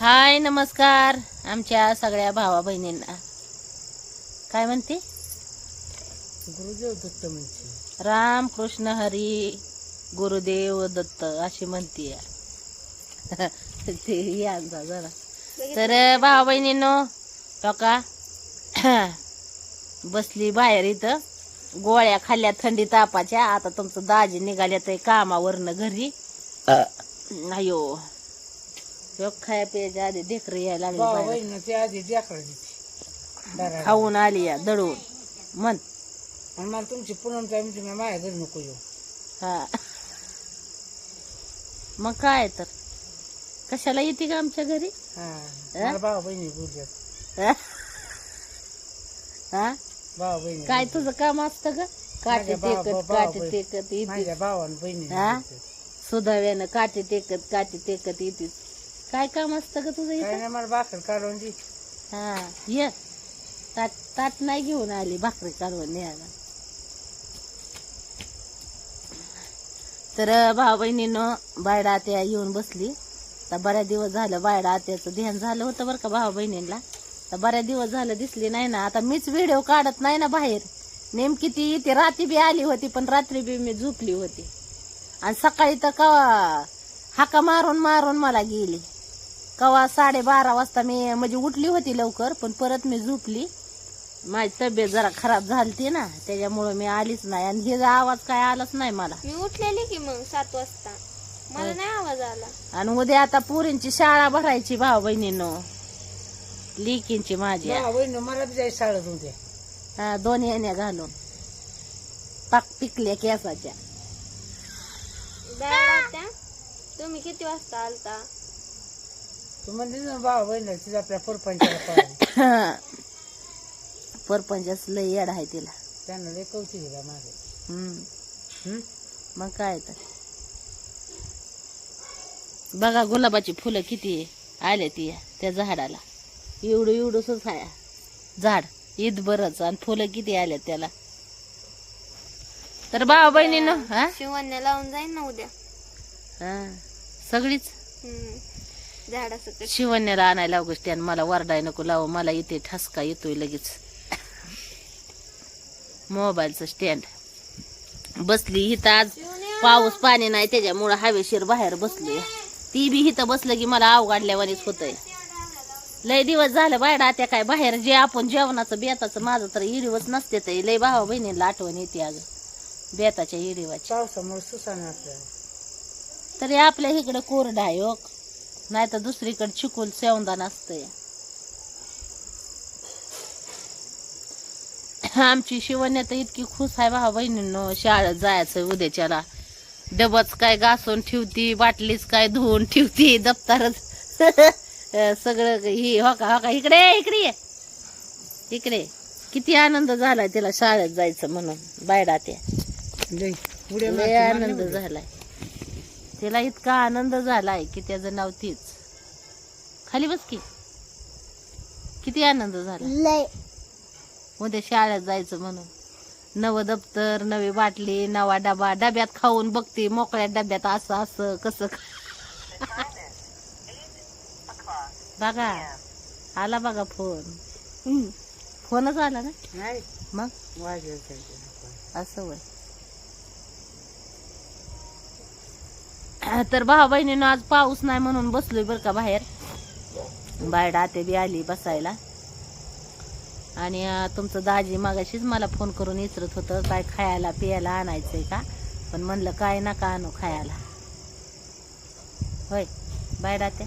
हाय नमस्कार. आमच्या सगळ्या भावा बहिणींना. काय म्हणते? गुरुदेव दत्त म्हणजे राम कृष्ण हरी गुरुदेव दत्त अशी म्हणते. ते या जा जरा तर भावा बहिणींनो टोका बसली बाहेर इथं. गोळ्या खाल्ल्या थंडी तापाच्या. आता तुमचं दाजी निघाल्या तर कामावरनं घरी. अयो. खाया प्यायच्या आधी देखरे यायला लागली आधी देते. खाऊन आली या दळून मन आणि मला तुमची पूनम काय म्हणते मी माझ्या घरी नको येऊ. हा. मग काय तर? कशाला येते का आमच्या घरी? हा. बहिणी बोलतात. हा? हा? भाऊ बहिणी काय तुझं काम असतं ग? काटे टेकत काटे. टेकत येते माझ्या भावान बहिणी हा? बोलतात. सुधाव्यानं काटे टेकत काटे टेकत येते काय काम असतं ग तुझं काय इथं? नाही मला भाकर काढून दे. हा ये. ताट ताट नाही घेऊन आली भाकरी काढून न्यायला तर भाऊ बहिणीनं बायडा आत्या येऊन बसली. तर बऱ्याच दिवस झालं बायडा आत्याचं ध्यान झालं होतं बरं का भाऊ बहिणींना तर बऱ्याच दिवस झालं दिसली नाही ना. आता मीच व्हिडिओ काढत नाही ना बाहेर. नेमकी ती इथे रात्री बी आली होती पण रात्री बी मी झोपली होती. आणि सकाळी तर कवा हाका मारून मारून मला गेली. कवा साडेबारा वाजता मी म्हणजे उठली होती लवकर पण परत मी झोपली. माझी तब्येत जरा खराब झालती ना त्याच्यामुळं मी आलीच नाही. आणि हे आवाज काय आलाच नाही मला. मी उठलेली की मग सात वाजता. मला नाही आवाज आला. आणि उद्या आता पुरींची शाळा भरायची भाऊ बहिणीनो. लिकींची बहिणी मला जायचं शाळेत उद्या हा, दोन येण्या घालून. पाक पिकल्या केसाच्या. तुम्ही किती वाजता आलता? तू म्हणते ना आपल्या परपंचाला पाहिजे परपंचाच लय येड आहे तिला. त्यांना लय कौतुक दिला माझं हम्म. हं? मग काय तर. बघा गुलाबाची फुलं किती आले ती त्या झाडाला. एवढं एवढंच आहे झाड ईद बरच आणि फुलं किती आले त्याला. तर भावा बहिणीनं हा? शिवण्या लावून जाईन ना उद्या. हा. सगळीच? हम्म. शिवण्याला आणायला अवगोष्टी आणि मला वरडाय नको लावू मला इथे ठसका येतोय लगेच. मोबाईलचं स्टँड बसली इथं आज पाऊस पाणी नाही त्याच्यामुळं हवेशीर बाहेर बसलोय ती बी इथं बसलं की मला अवघडल्यावानीच होतंय. लय दिवस झालं बायडा त्या काय बाहेर जे आपण जेवणाचं बेताचं माझं तर इडीवच नसते तर लय भावा बहिणीला आठवण येते अगं बेताच्या इडीवाची पावसामुळे सुसाने तरी आपल्या इकडं कोरडा आहे हो. नाही तर दुसरीकडे चिकूल सेवंदान असतंय. आमची शिवण्या तर इतकी खुश आहे भावा बहिणींनो शाळेत जायचं उद्याच्याला. डबच काय घासून ठेवती बाटलीच काय धुवून ठेवती दप्तरच. सगळं ही हो का हो का इकडे इकडे ये. इकडे. किती आनंद झालाय तिला शाळेत जायचं म्हणून बायडा मारते, आनंद. झालाय. तिला इतका आनंद झालाय की त्याचं नाव तीच. खाली बस की. किती आनंद झाला. उद्या शाळेत जायचं म्हणून. नवं दप्तर नवी बाटली नवा डबा डब्यात खाऊन बघते मोकळ्या डब्यात असं असं कसं बघा. आला बघा फोन. फोनच आला ना? नाही. मग. असं वय तर भावा बहिणीनं आज पाऊस नाही म्हणून बसलोय बरं का बाहेर. बाहेर आते बी आली बसायला. आणि तुमचं दाजी मागाशीच मला फोन करून इचरत होतं काय खायला पियाला आणायचंय का? पण म्हणलं काय नका आणू खायला. होय बाहेर आते?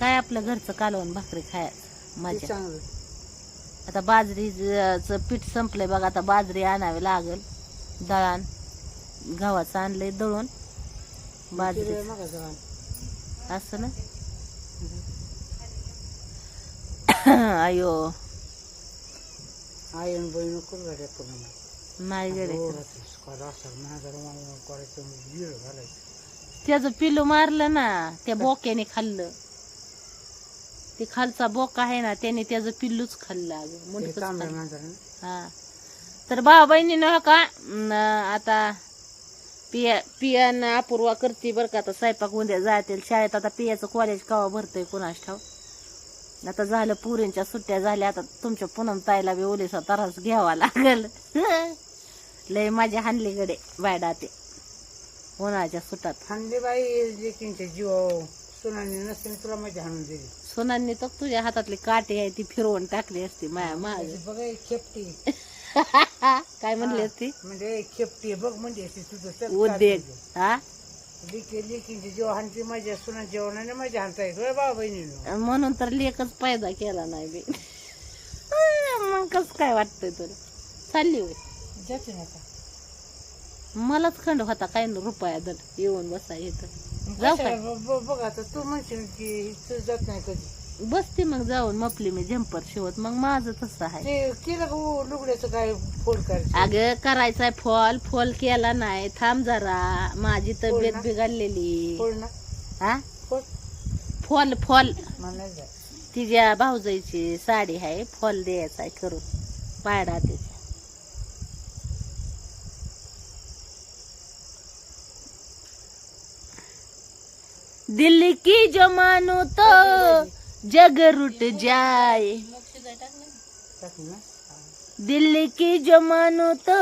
काय आपलं घरचं कालवण भाकरी खायचं? मजा. आता बाजरीचं पीठ संपलंय बघा आता बाजरी आणावी लागल. दळण. गव्हाचं आणलंय दळून. बाजरी असं ना? अयो. आयन बहीण करू गाड्या पूर्ण. नाही गडे हो, असं महागार करायचं वीर घालायचं. त्याचं पिलू मारलं ना त्या बोक्याने खाल्लं. ते खालचा बोका आहे ना त्याने त्याचं पिल्लूच खाल्लं अगं. हा. तर भावा बहिणीनं का आता पिया पियान अपूर्वा करते बरं का. आता स्वयंपाक उद्या जातील शाळेत. आता पियाचं कॉलेज कवा भरतंय कुणास ठाव आता झालं पुरींच्या सुट्ट्या झाल्या. आता तुमच्या पुनम ताईला बी ओलीसा तरास घ्यावा लागल. लय माझ्या हानलीकडे बायडा ते. उन्हाळ्याच्या सुटात. हाणली बाई जीव सुनाने नसते तुला माझी हाणून दिली. सोनांनी तर तुझ्या हातातली काठी आहे ती फिरवून टाकली असती माया माझ बघा एक खेपटी. काय म्हणली असती म्हणजे आहे, बघ म्हणजे उद्योग. हा? लेकी लेकींची जीव हाणती माझ्या सुना जेवणाने माझ्या हाणता येत बाबा म्हणून तर लेखच पैदा केला नाही बी. मग कस काय वाटतंय तुला? चालली होय. जाते ना आता. मलाच खंड होता काय न रुपया दर? येऊन बसा इथं. जाऊ काय बघ आता तू म्हणशील की तू जात नाही कधी. बसते मग जाऊन मपली मी झंपर शिवत. मग माझं तसं आहे. ते केलं का हो, लुगड्याचं काय फोड करायचं? अगं करायचाय फॉल. फॉल केला नाही. थांब जरा. माझी तब्येत? बिघडलेली. फोड ना. हा फोड. Fall fall. मला नाही जाय तिच्या भाऊजाईची साडी आहे. फॉल द्यायचा आहे करून. पायडा तिच्या दिल्ली की जो मानो तो? जग रुट जाए। दिल्ली की जो मानो तो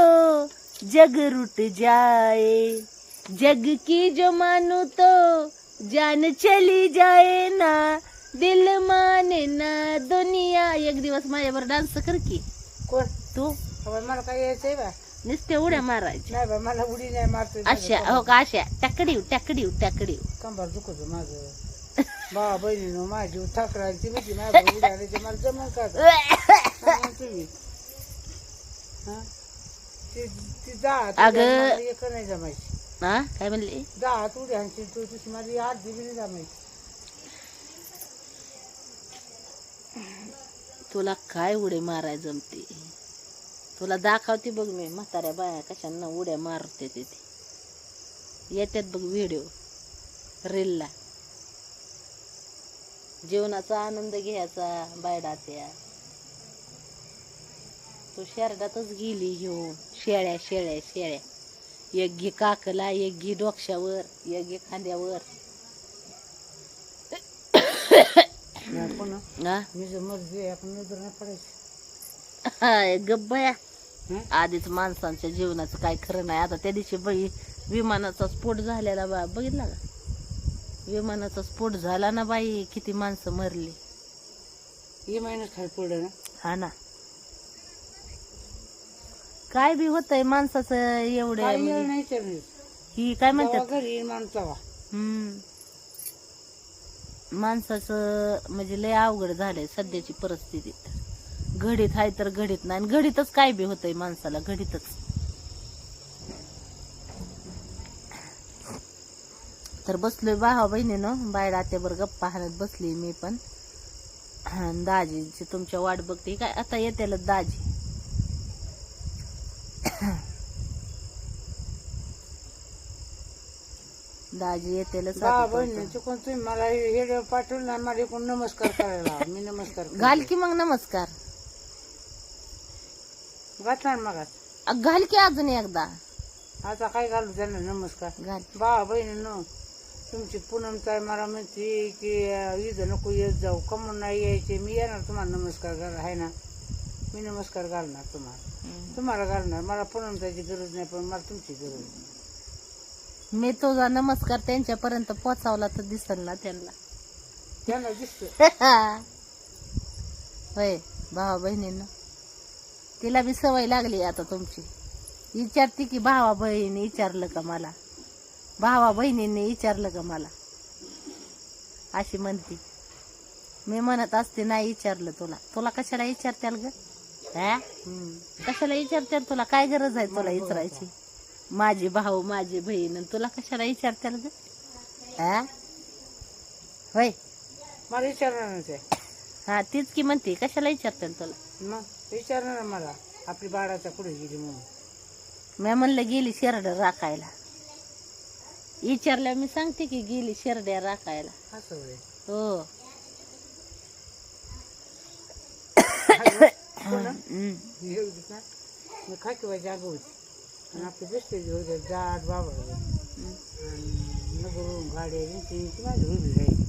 जग रुट जाए। जग की जो मानो तो जान चली जाए ना। दिल माने ना दुनिया। एक दिवस माझ्यावर डान्स कर की। कोण? तू? मला काय यायचंय बा? नुसते उड्या मारायच्या नाही बा मला उडी नाही मारते अशा हो का अशा. टाकडीव टाकडीव टाकडीव. कंबर दुखत माझं. बा बहिणीनं माझी जीव ठाकरा ती म्हणजे माझ्या आणायची मला जमन का तुम्ही हा? ती दहा एक नाही जमायची? हा? काय म्हणले? दहा हात उडी आणची तू तुझी माझी आठ दिली नाही जमायची. तुला काय उडे माराय जमते? तुला दाखवते बघ मी म्हाताऱ्या बाया कशांना उड्या मारते तिथे येतात बघ व्हिडिओ रीलला जीवनाचा आनंद घ्यायचा बायडात्या तू शेरडातच गेली घेऊन शेळ्या शेळ्या शेळ्या. एक घे काकला एक घे डोक्यावर एक घे खांद्यावर. नाही पण मी जर मर्जी आहे, आपण नजर नाही पडायची. हाय, गप्प बया. हं? आधीच माणसांच्या जीवनाचं काय खरं नाही. आता त्या दिवशी बाई विमानाचा स्फोट झालेला बा. बघितला का? विमानाचा स्फोट झाला ना बाई किती माणसं मरली. महिन्यात खाली पडलं ना? हा ना. काय बी होतंय माणसाचं एवढे काही वेळ नाही चालली ही काय म्हणतात? घरी येईल माणूस तेव्हा. हम्म. माणसाचं म्हणजे लय अवघड झालंय सध्याची परिस्थिती. घडीत आहे तर घडीत नाही आणि घडीतच काय बी होतंय माणसाला घडीतच. तर बसलोय भावा बहिणीनं. बाहेर आत्यावर गप्पा हाणत बसली मी पण. दाजीची तुमच्या वाट बघते काय? आता येतेल दाजी. दाजी बहिणी चुकून तुम्ही? मला हे पाठवलं ना मला एकूण नमस्कार करायला. मी नमस्कार. घाल की मग नमस्कार. घातला ना मग अ, घाल की अजून एकदा. आता काय घालू त्यांना नमस्कार. घाल. बा बहिणीनं तुमची पूनम ताई मला म्हणते की इथं नको येत जाऊ. कमून नाही यायचे. मी येणार तुम्हाला नमस्कार करा आहे ना? मी नमस्कार घालणार तुम्हाला. तुम्हाला घालणार. मला पूनम ताईची गरज नाही पण मला तुमची गरज आहे. मी तुझा नमस्कार त्यांच्यापर्यंत पोचावला तर दिसल ना त्यांना. त्यांना दिसतं होय भावा बहिणीनं. तिला बी सवय लागली आता तुमची. विचारते की भावा बहिणी विचारलं का मला? भावा बहिणींनी विचारलं का मला. अशी म्हणते. मी म्हणत असते नाही विचारलं तुला. तुला कशाला विचारत्याल ग? हा? कशाला विचारत्याल तुला? काय गरज आहे तुला विचारायची? माझी भाऊ माझी बहीण तुला कशाला विचारत्याल ग? हा? होय. मला विचारणार ते हा तीच की म्हणते. कशाला विचारत्याल तुला? मग विचारणार ना मला. आपली बाळाच्या पुढे गेली म्हणून. मी म्हणलं गेली शेरड राखायला. विचारल्या मी सांगते की गेली शेरड्या राखायला असं होय. हो हम्म. होतीस ना मी खाकी व्हायची अगं होती आणि आपले दिसते होते जाट बाबा होते. आणि नगरून गाड्या यांची यांची माझी उभी राहील.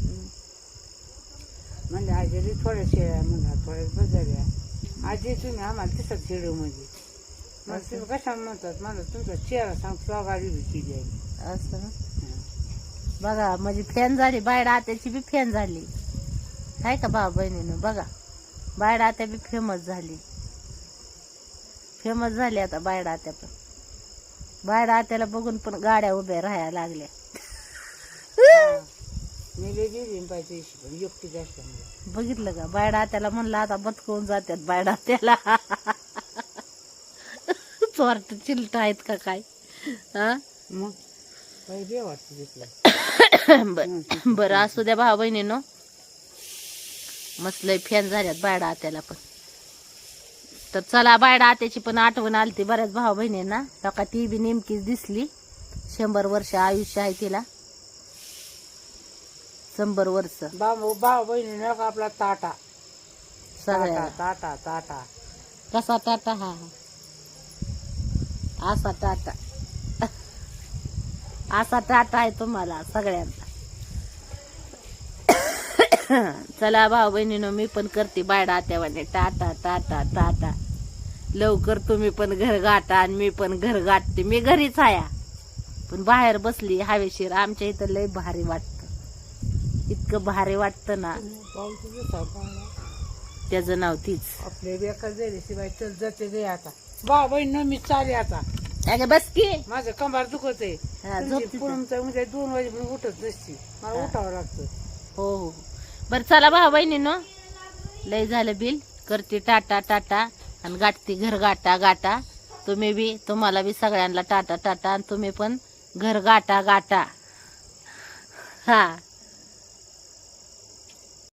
म्हणजे आजीली थोड्या शेळ्या म्हणा थोड्या बजाऱ्या आजी तुम्ही आम्हाला दिसत शेडू म्हणजे कशा म्हणतात मला तुमचा चेहरा आहे असं ना. बघा माझी फॅन झाली बायडा आत्याची बी फॅन झाली आहे का भाऊ बहिणीनं बघा बायडा आत्या बी फेमस झाली फेमस झाली आता बायडा आत्या पण बायडा आत्याला बघून पण गाड्या उभ्या राहायला लागल्या मी लय गेली पाहिजे पण असल्यामुळे बघितलं का बायडा आत्याला म्हणलं आता बतकवून जातात बायडा आत्याला चोरट चिलट आहेत का काय? हा? मग? पाहिजे वाटतं तिथलं. बर बरं असू द्या भाऊ बहिणीनो. मस्त लय फॅन झाल्यात बायडा आत्याला पण. तर चला बायडा आत्याची पण आठवण आली ती बऱ्याच भाऊ बहिणींना. का ती बी नेमकीच दिसली. शंभर वर्ष आयुष्य आहे तिला. शंभर वर्ष. बाबा भाऊ बहिणी न का आपला ताटा. ताटा सगळ्या ताटा ताटा. कसा टाटा हा हा. असा टाटा. असा टाटा आहे तुम्हाला सगळ्यांना चला भाऊ बहिणीनो मी पण करते बायडा आत्यावाने. टाटा टाटा टाटा. लवकर तुम्ही पण घर गाठा आणि मी पण घर गाठते. मी घरीच आया पण बाहेर बसली हवेशीर. आमच्या इथं लय भारी वाटतं. इतकं भारी वाटतं ना. त्याचं नाव तीच. आपले बेकार झाले शिवाय चल जाते आता. भाऊ बहीण मी चाले आता अगं बस की. माझं कंबार दुखत आहे. हा, झोप तिथं. म्हणजे दोन वाजेपर्यंत उठत नसती मला. उठावं लागतं. हो हो. बर चला भाऊ बहिणीनो लय झालं बिल. करते टाटा टाटा. आणि गाठते घर गाटा गाटा तुम्ही बी तुम्हाला बी सगळ्यांना टाटा टाटा. आणि तुम्ही पण घर गाटा गाटा हा.